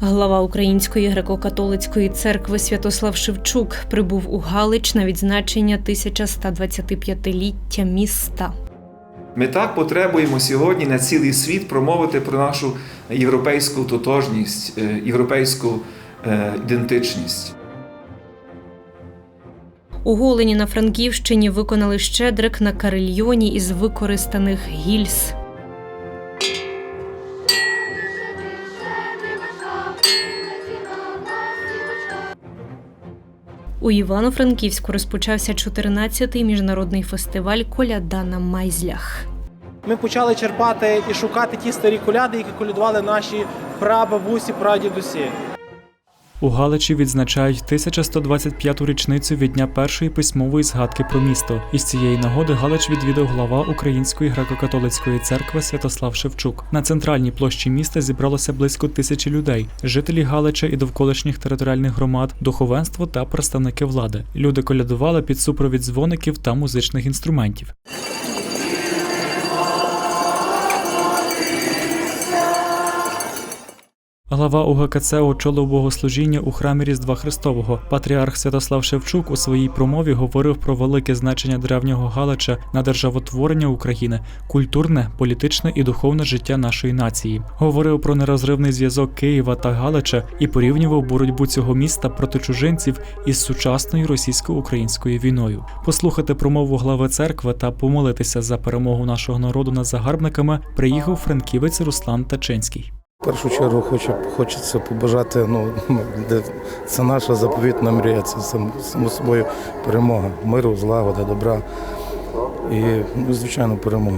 Глава Української греко-католицької церкви Святослав Шевчук прибув у Галич на відзначення 1125-ліття міста. Ми так потребуємо сьогодні на цілий світ промовити про нашу європейську тотожність, е, європейську е, ідентичність. У Голені на Франківщині виконали щедрик на карельйоні із використаних гільз. У Івано-Франківську розпочався 14-й міжнародний фестиваль Коляда на майзлях. Ми почали черпати і шукати ті старі коляди, які колядували наші прабабусі, прадідусі. У Галичі відзначають 1125-ту річницю від дня першої письмової згадки про місто. Із цієї нагоди Галич відвідав глава Української греко-католицької церкви Святослав Шевчук. На центральній площі міста зібралося близько тисячі людей: жителі Галича і довколишніх територіальних громад, духовенство та представники влади. Люди колядували під супровід дзвоників та музичних інструментів. Глава УГКЦ очолив богослужіння у храмі Різдва Христового. Патріарх Святослав Шевчук у своїй промові говорив про велике значення древнього Галича на державотворення України, культурне, політичне і духовне життя нашої нації. Говорив про нерозривний зв'язок Києва та Галича і порівнював боротьбу цього міста проти чужинців із сучасною російсько-українською війною. Послухати промову глави церкви та помолитися за перемогу нашого народу над загарбниками приїхав франківець Руслан Тачинський. В першу чергу хочу, хочеться побажати, ну, це наша заповітна мрія, це сам- само собою перемога, миру, злагоди, добра і, ну, звичайно, перемога.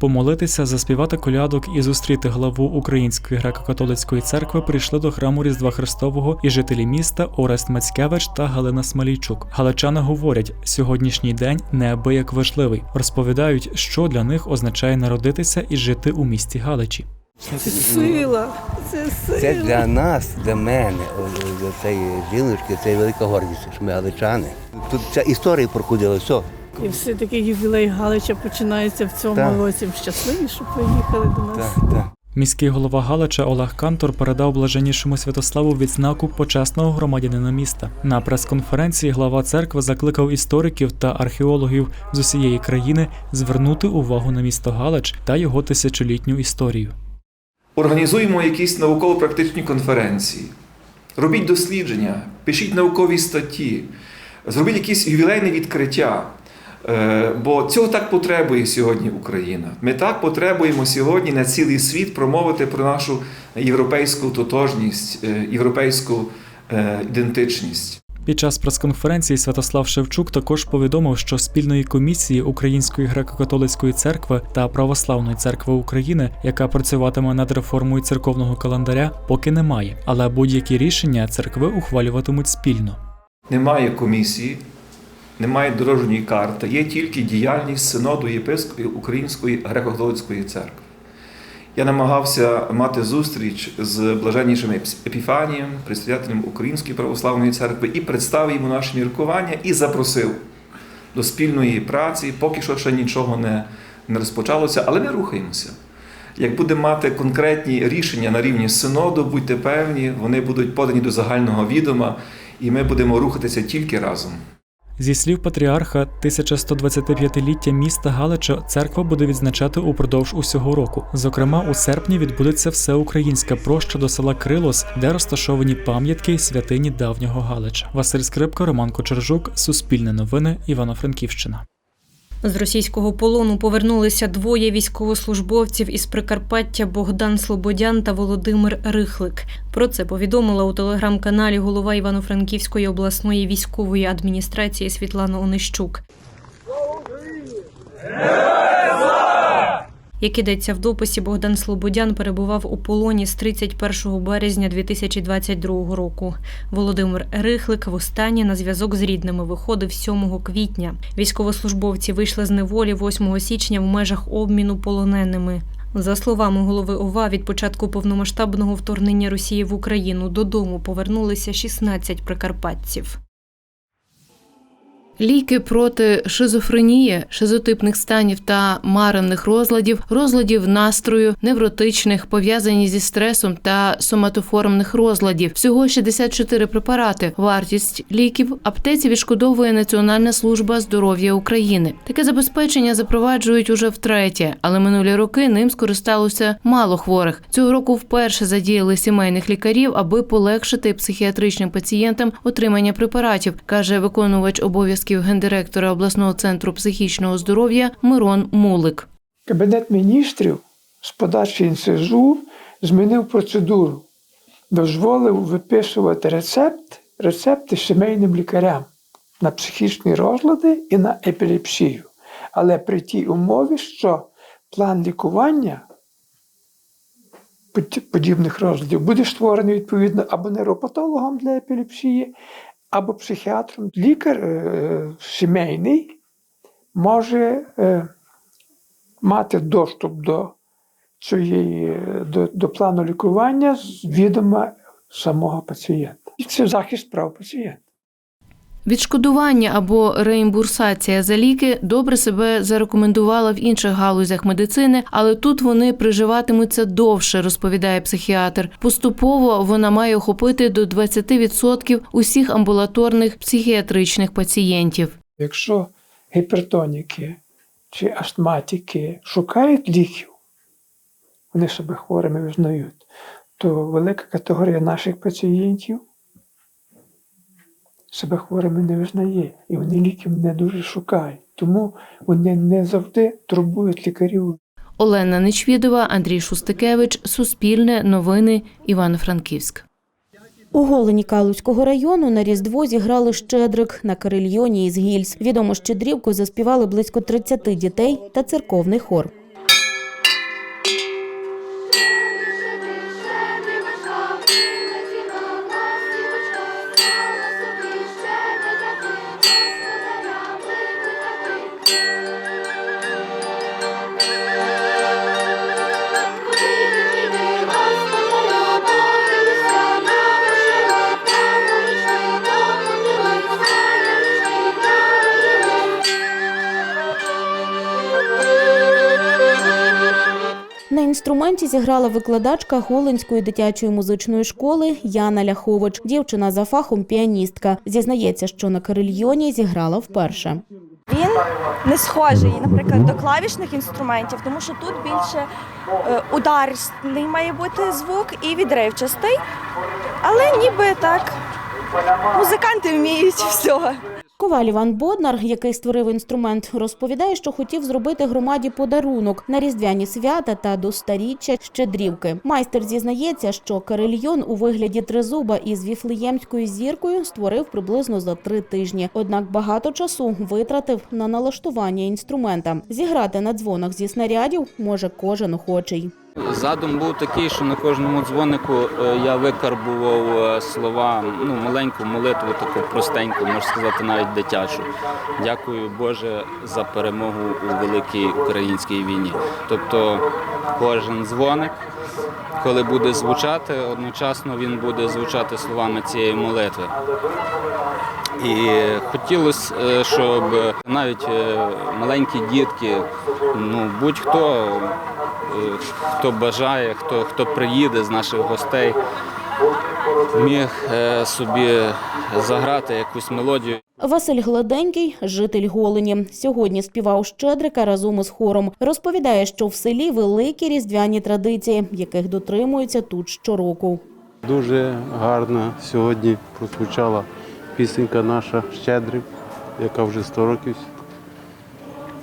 Помолитися, заспівати колядок і зустріти главу Української греко-католицької церкви прийшли до храму Різдва Христового і жителі міста Орест Мацькевич та Галина Смалійчук. Галичани говорять, сьогоднішній день неабияк важливий. Розповідають, що для них означає народитися і жити у місті Галичі. Сила, це сила. Це для нас, для мене, для цієї жіночки, це велика гордість, що ми галичани. Тут ця історія проходила, все. І все-таки ювілей Галича починається в цьому Так. році. Щасливі, що приїхали до нас. Так, так. Міський голова Галича Олег Кантор передав блаженнішому Святославу відзнаку почесного громадянина міста. На прес-конференції глава церкви закликав істориків та археологів з усієї країни звернути увагу на місто Галич та його тисячолітню історію. Організуємо якісь науково-практичні конференції, робіть дослідження, пишіть наукові статті, зробіть якісь ювілейне відкриття. Е, Бо цього так потребує сьогодні Україна. Ми так потребуємо сьогодні на цілий світ промовити про нашу європейську тотожність, е, європейську е, ідентичність. Під час прес-конференції Святослав Шевчук також повідомив, що спільної комісії Української греко-католицької церкви та Православної церкви України, яка працюватиме над реформою церковного календаря, поки немає, але будь-які рішення церкви ухвалюватимуть спільно. Немає комісії, немає дорожньої карти, є тільки діяльність синоду єпископів Української греко-католицької церкви. Я намагався мати зустріч з блаженнішим Епіфанієм, предстоятелем Української православної церкви, і представив йому наші міркування і запросив до спільної праці. Поки що ще нічого не, не розпочалося, але ми рухаємося. Як будемо мати конкретні рішення на рівні синоду, будьте певні, вони будуть подані до загального відома, і ми будемо рухатися тільки разом. Зі слів патріарха, 1125-ліття міста Галича церква буде відзначати упродовж усього року. Зокрема, у серпні відбудеться всеукраїнська проща до села Крилос, де розташовані пам'ятки святині давнього Галича. Василь Скрипка, Роман Кочержук, Суспільне новини, Івано-Франківщина. З російського полону повернулися двоє військовослужбовців із Прикарпаття Богдан Слободян та Володимир Рихлик. Про це повідомила у телеграм-каналі голова Івано-Франківської обласної військової адміністрації Світлана Онищук. Як ідеться в дописі, Богдан Слободян перебував у полоні з 31 березня 2022 року. Володимир Рихлик востаннє на зв'язок з рідними виходив 7 квітня. Військовослужбовці вийшли з неволі 8 січня в межах обміну полоненими. За словами голови ОВА, від початку повномасштабного вторгнення Росії в Україну додому повернулися 16 прикарпатців. Ліки проти шизофренії, шизотипних станів та маренних розладів, розладів настрою, невротичних, пов'язані зі стресом та соматоформних розладів. Всього 64 препарати. Вартість ліків аптеці відшкодовує Національна служба здоров'я України. Таке забезпечення запроваджують уже втретє, але минулі роки ним скористалося мало хворих. Цього року вперше задіяли сімейних лікарів, аби полегшити психіатричним пацієнтам отримання препаратів, каже виконувач обов'язків гендиректора обласного центру психічного здоров'я Мирон Мулик. Кабінет міністрів з подачі НСЗУ змінив процедуру, дозволив виписувати рецепт, рецепти сімейним лікарям на психічні розлади і на епілепсію. Але при тій умові, що план лікування подібних розладів буде створений відповідно або нейропатологом для епілепсії, або психіатром. Лікар е, сімейний може е, мати доступ до цієї до, до плану лікування з відома самого пацієнта. І це захист прав пацієнта. Відшкодування або реімбурсація за ліки добре себе зарекомендувала в інших галузях медицини, але тут вони приживатимуться довше, розповідає психіатр. Поступово вона має охопити до 20% усіх амбулаторних психіатричних пацієнтів. Якщо гіпертоніки чи астматики шукають ліків, вони себе хворими визнають, то велика категорія наших пацієнтів себе хворими не визнає, і вони ліків не дуже шукають. Тому вони не завжди турбують лікарів Олена Нечвідова, Андрій Шустикевич, Суспільне, Новини, Івано-Франківськ. У Голені Калузького району на Різдво зіграли щедрик на карельйоні із гільз. Відому щедрівку заспівали близько 30 дітей та церковний хор. Інструменті зіграла викладачка Голенської дитячої музичної школи Яна Ляхович. Дівчина за фахом піаністка. Зізнається, що на карельйоні зіграла вперше. Він не схожий, наприклад, до клавішних інструментів, тому що тут більше е, ударний має бути звук і відривчастий. Але ніби так музиканти вміють всього. Коваль Іван Боднар, який створив інструмент, розповідає, що хотів зробити громаді подарунок на різдвяні свята та до старіччя щедрівки. Майстер зізнається, що карельйон у вигляді тризуба із віфлеємською зіркою створив приблизно за три тижні. Однак багато часу витратив на налаштування інструмента. Зіграти на дзвонах зі снарядів може кожен охочий. Задум був такий, що на кожному дзвонику е, я викарбував е, слова, ну, маленьку молитву, таку простеньку, можна сказати, навіть дитячу. Дякую Боже за перемогу у великій українській війні. Тобто кожен дзвоник, коли буде звучати, одночасно він буде звучати словами цієї молитви. І хотілося, е, щоб навіть маленькі дітки, ну будь-хто, хто бажає, хто, хто приїде з наших гостей, міг е, собі заграти якусь мелодію. Василь Гладенький, житель Голені, сьогодні співав щедрика разом із хором. Розповідає, що в селі великі різдвяні традиції, яких дотримуються тут щороку. Дуже гарно сьогодні прозвучала пісенька наша Щедрик, яка вже 100 років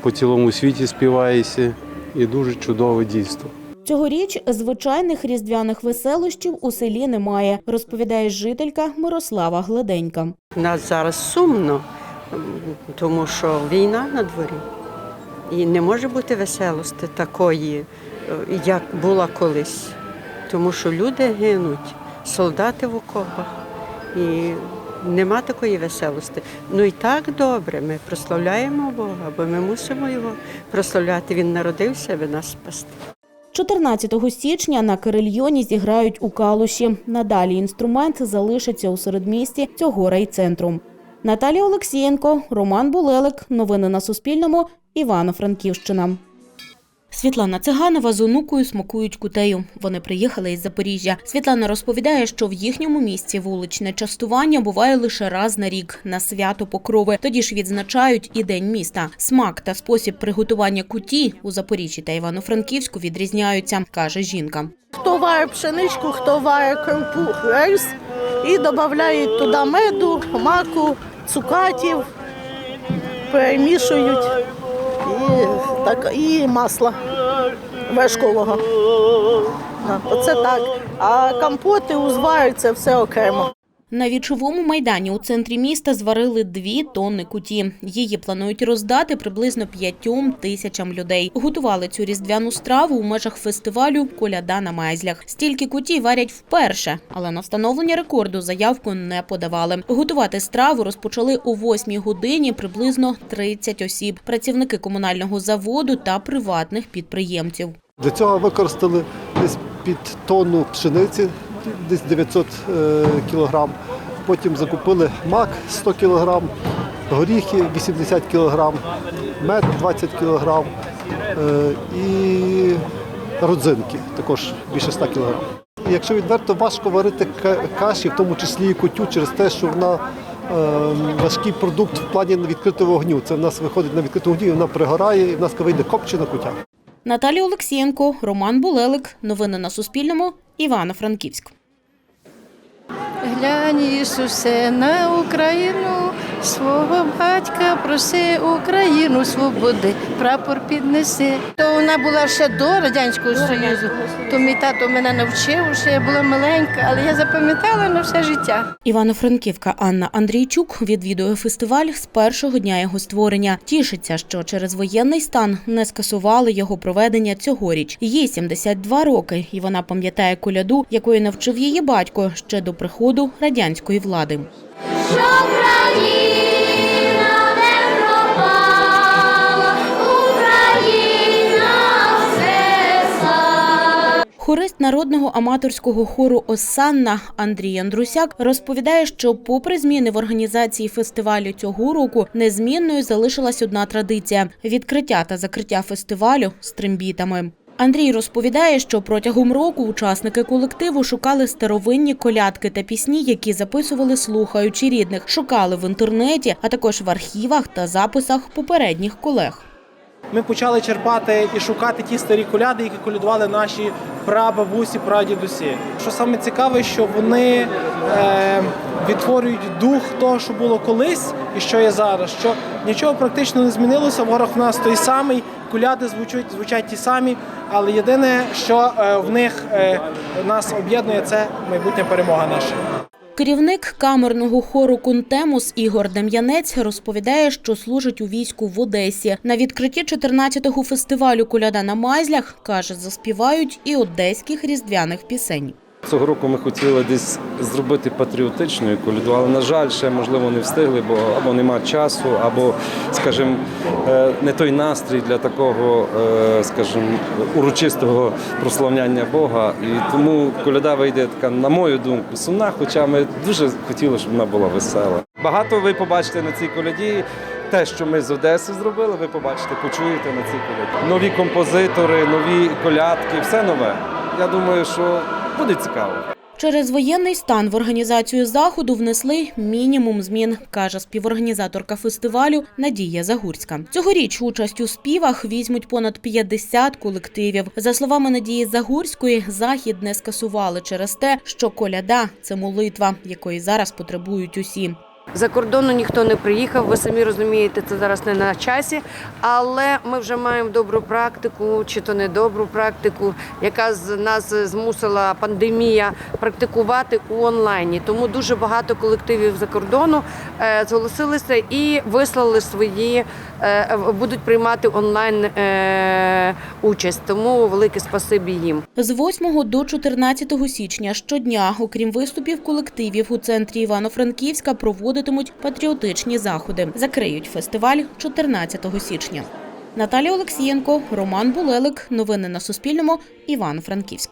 по цілому світі співається. І дуже чудове дійство. Цьогоріч звичайних різдвяних веселощів у селі немає, розповідає жителька Мирослава Гладенька. Нас зараз сумно, тому що війна на дворі. І не може бути веселості такої, як була колись. Тому що люди гинуть, солдати в окопах. І нема такої веселості. Ну і так добре, ми прославляємо Бога, бо ми мусимо його прославляти. Він народився, аби нас спасти. 14 січня на Кирильйоні зіграють у Калуші. Надалі інструмент залишиться у середмісті цього райцентру. Наталія Олексієнко, Роман Булелик. Новини на Суспільному. Івано-Франківщина. Світлана Циганова з онукою смакують кутею. Вони приїхали із Запоріжжя. Світлана розповідає, що в їхньому місті вуличне частування буває лише раз на рік на свято Покрови. Тоді ж відзначають і день міста. Смак та спосіб приготування куті у Запоріжжі та Івано-Франківську відрізняються, каже жінка. Хто варить пшеничку, хто варить крупу рис і додають туди меду, маку, цукатів, перемішують і, так, і масла Да, Оце так. А компоти узваються все окремо. На вічовому майдані у центрі міста зварили дві тонни куті. Її планують роздати приблизно п'ятьом тисячам людей. Готували цю різдвяну страву у межах фестивалю Коляда на майзлях. Стільки куті варять вперше, але на встановлення рекорду заявку не подавали. Готувати страву розпочали о 8 годині приблизно 30 осіб. Працівники комунального заводу та приватних підприємців. Для цього використали десь під тонну пшениці, десь 900 е, кілограм. Потім закупили мак 100 кілограм, горіхи 80 кілограм, мед 20 кілограм е, і родзинки також більше 100 кілограм. Якщо відверто, важко варити каші, в тому числі і кутю, через те, що вона е, важкий продукт в плані відкритого вогню. Це в нас виходить на відкритому вогні, вона пригорає і в нас вийде копчена кутя. Наталія Олексієнко, Роман Булелик. Новини на Суспільному. Івано-Франківськ. Yeah. Глянь, Ісусе, на Україну, свого батька проси Україну свободи, прапор піднеси. То вона була ще до Радянського Союзу, то мій тато мене навчив, що я була маленька, але я запам'ятала на все життя. Івано-Франківка Анна Андрійчук відвідує фестиваль з першого дня його створення. Тішиться, що через воєнний стан не скасували його проведення цьогоріч. Їй 72 роки, і вона пам'ятає коляду, якої навчив її батько ще до приходу радянської влади. Хорист народного аматорського хору Осанна Андрій Андрусяк розповідає, що, попри зміни в організації фестивалю цього року, незмінною залишилась одна традиція відкриття та закриття фестивалю з трембітами. Андрій розповідає, що протягом року учасники колективу шукали старовинні колядки та пісні, які записували слухаючи рідних, шукали в інтернеті, а також в архівах та записах попередніх колег. Ми почали черпати і шукати ті старі коляди, які колядували наші прабабусі, прадідусі. Що саме цікаве, що вони е, відтворюють дух того, що було колись і що є зараз. Що нічого практично не змінилося. Ворог в нас той самий, коляди звучать, звучать ті самі, але єдине, що е, в них е, нас об'єднує, це майбутня перемога наша. Керівник камерного хору Кунтемус Ігор Дем'янець розповідає, що служить у війську в Одесі. На відкритті 14-го фестивалю Коляда на майзлях каже, заспівають і одеських різдвяних пісень. Цього року ми хотіли десь зробити патріотичною коляду, але, на жаль, ще можливо не встигли, бо або нема часу, або, скажімо, е, не той настрій для такого, е, скажімо, урочистого прославляння Бога. І тому коляда вийде така, на мою думку, сумна, хоча ми дуже хотіли, щоб вона була весела. Багато ви побачите на цій коляді. Те, що ми з Одеси зробили, ви побачите, почуєте на цій коляді. Нові композитори, нові колядки, все нове. Я думаю, що буде цікаво. Через воєнний стан в організацію заходу внесли мінімум змін, каже співорганізаторка фестивалю Надія Загурська. Цьогоріч участь у співах візьмуть понад 50 колективів. За словами Надії Загурської, захід не скасували через те, що коляда це молитва, якої зараз потребують усі. За кордону ніхто не приїхав, ви самі розумієте, це зараз не на часі. Але ми вже маємо добру практику, чи то не добру практику, яка з нас змусила пандемія практикувати у онлайні. Тому дуже багато колективів за кордону е, зголосилися і вислали свої, е, будуть приймати онлайн е, участь. Тому велике спасибі їм. З 8 до 14 січня щодня, окрім виступів колективів у центрі Івано-Франківська, проводитимуть патріотичні заходи. Закриють фестиваль 14 січня. Наталя Олексієнко, Роман Булелик. Новини на Суспільному. Івано-Франківськ.